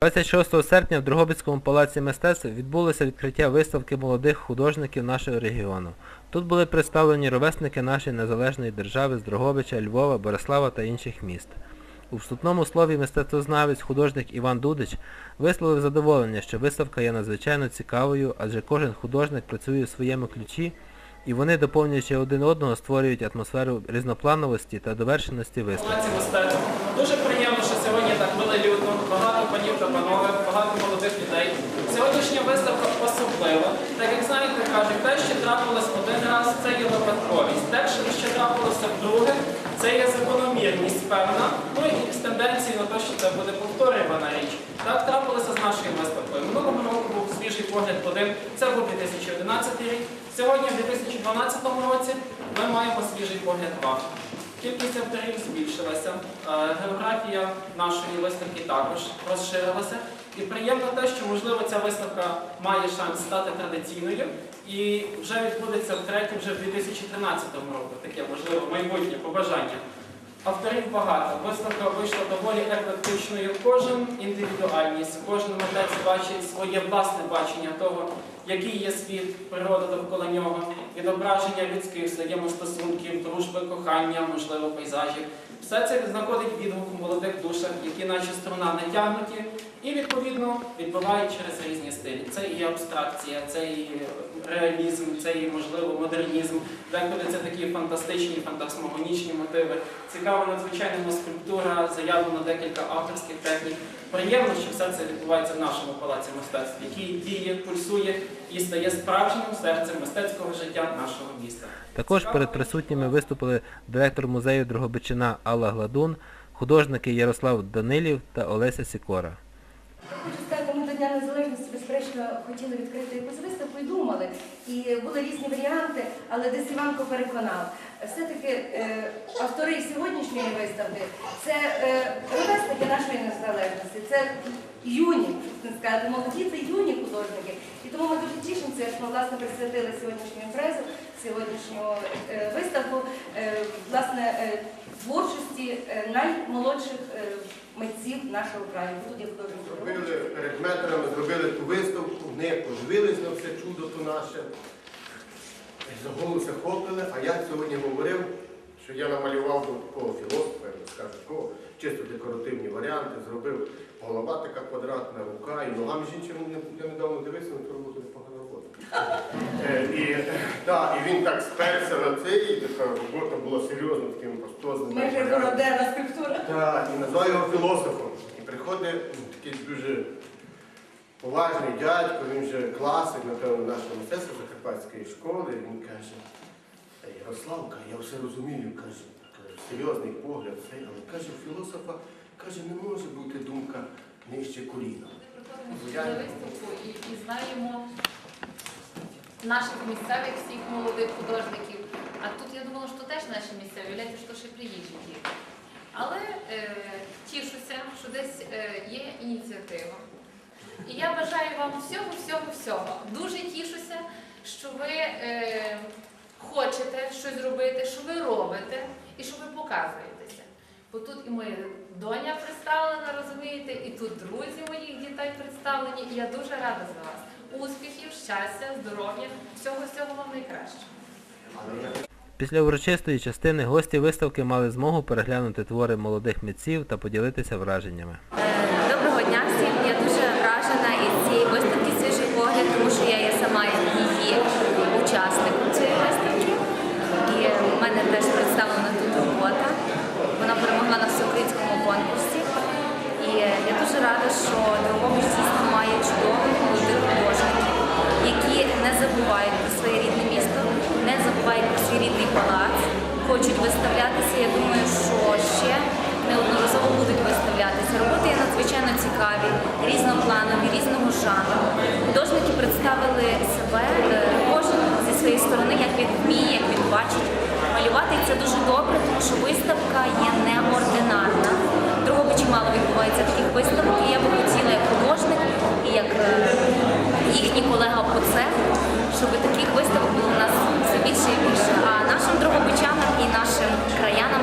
26 серпня в Дрогобицькому палаці мистецтв відбулося відкриття виставки молодих художників нашого регіону. Тут були представлені ровесники нашої незалежної держави з Дрогобича, Львова, Борислава та інших міст. У вступному слові мистецтвознавець, художник Іван Дудич висловив задоволення, що виставка є надзвичайно цікавою, адже кожен художник працює у своєму ключі, і вони, доповнюючи один одного, створюють атмосферу різноплановості та довершеності виставки. Дуже приємно, сьогодні багато панів та панове, багато молодих людей. Сьогоднішня виставка особлива. Так як знаєте, кажуть, те, що трапилось один раз, це є випадковість. Те, що трапилося вдруге, це є закономірність певна. Ну і з тенденції на те, що це буде повторювана річ. Так трапилося з нашою виставкою. Минулого року був свіжий погляд один, це був 2011 рік. Сьогодні, в 2012 році, ми маємо свіжий погляд 2. Кількість авторів збільшилася, е, географія нашої виставки також розширилася. І приємно те, що можливо ця виставка має шанс стати традиційною і вже відбудеться втретє вже в 2013 році. Таке можливо майбутнє побажання. Авторів багато. Виставка вийшла доволі еклектичною. Кожен індивідуальність, кожен митець бачить своє власне бачення того, який є світ, природа довкола нього, відображення людських взаємостосунків, дружби, кохання, можливо, пейзажів. Все це знаходить відгук у молодих душах, які наче струна натягнуті, і відповідно відбувають через різні стилі. Це і абстракція, це і реалізм, це і можливо модернізм. Деколи це такі фантастичні, фантасмогонічні мотиви. Цікава надзвичайна скульптура, заявлено декілька авторських технік. Приємно, що все це відбувається в нашому палаці мистецтв, який діє, пульсує і стає справжнім серцем мистецького життя нашого міста. Також перед присутніми виступили директор музею Дрогобичина Алла Гладун, художники Ярослав Данилів та Олеся Сікора. Хочу сказати, ми до Дня Незалежності, безперечно, хотіли відкрити якусь виставку і думали. І були різні варіанти, але десь Іванко переконав. Все-таки е, автори сьогоднішньої виставки це е, ровесники нашої незалежності, це юні, не сказати, молоді, це юні художники. І тому ми дуже тішимося, що ми власне присвятили сьогоднішню імпрезу, сьогоднішню е, виставку, е, власне, е, творчості е, наймолодших е, митців нашого краю. Тут є художник Зробили перед метрами, зробили ту виставку, в неї поживились на все чудо то наше. За голову се хопили, а я сьогодні говорив, що я намалював до такого філософа, я би скажу, такого чисто декоративні варіанти, зробив голова така квадратна, рука і нога. Між іншим, я недавно дивився на ту роботу, непогана робота. Е, І, і він так сперся на це, і така робота була серйозна, таким пастозним. Майже бородена скульптура. Так, і назвав його філософом. І приходить такий дуже поважний дядько, він вже класик, напевно, нашого мистецтва Закарпатської школи. Він каже, «Та, Ярославка, я все розумію, каже, каже, серйозний погляд, все, але каже, філософа каже, не може бути думка нижче коліна. Приходимо на виставку і, і знаємо наших місцевих всіх молодих художників. А тут я думала, що теж наші місцеві, гляньте, що ще приїжджі. Але е, тішуся, що десь е, є ініціатива. І я бажаю вам всього, всього, всього. Дуже тішуся, що ви е, хочете щось робити, що ви робите і що ви показуєтеся. Бо тут і моя доня представлена, розумієте, і тут друзі моїх дітей представлені. І я дуже рада за вас. Успіхів, щастя, здоров'я, всього всього вам найкращого. Після урочистої частини гості виставки мали змогу переглянути твори молодих митців та поділитися враженнями. рада, що Дрогобич дійсно має чудових молодих художників, які не забувають про своє рідне місто, не забувають про свій рідний палац, хочуть виставлятися. Я думаю, що ще неодноразово будуть виставлятися. Роботи є надзвичайно цікаві, різнопланові, різного жанру. Художники представили себе е, кожен зі своєї сторони, як він вміє, як він бачить малювати. І це дуже добре, тому що виставка є. більше, а нашим Дрогобичанам і нашим краянам.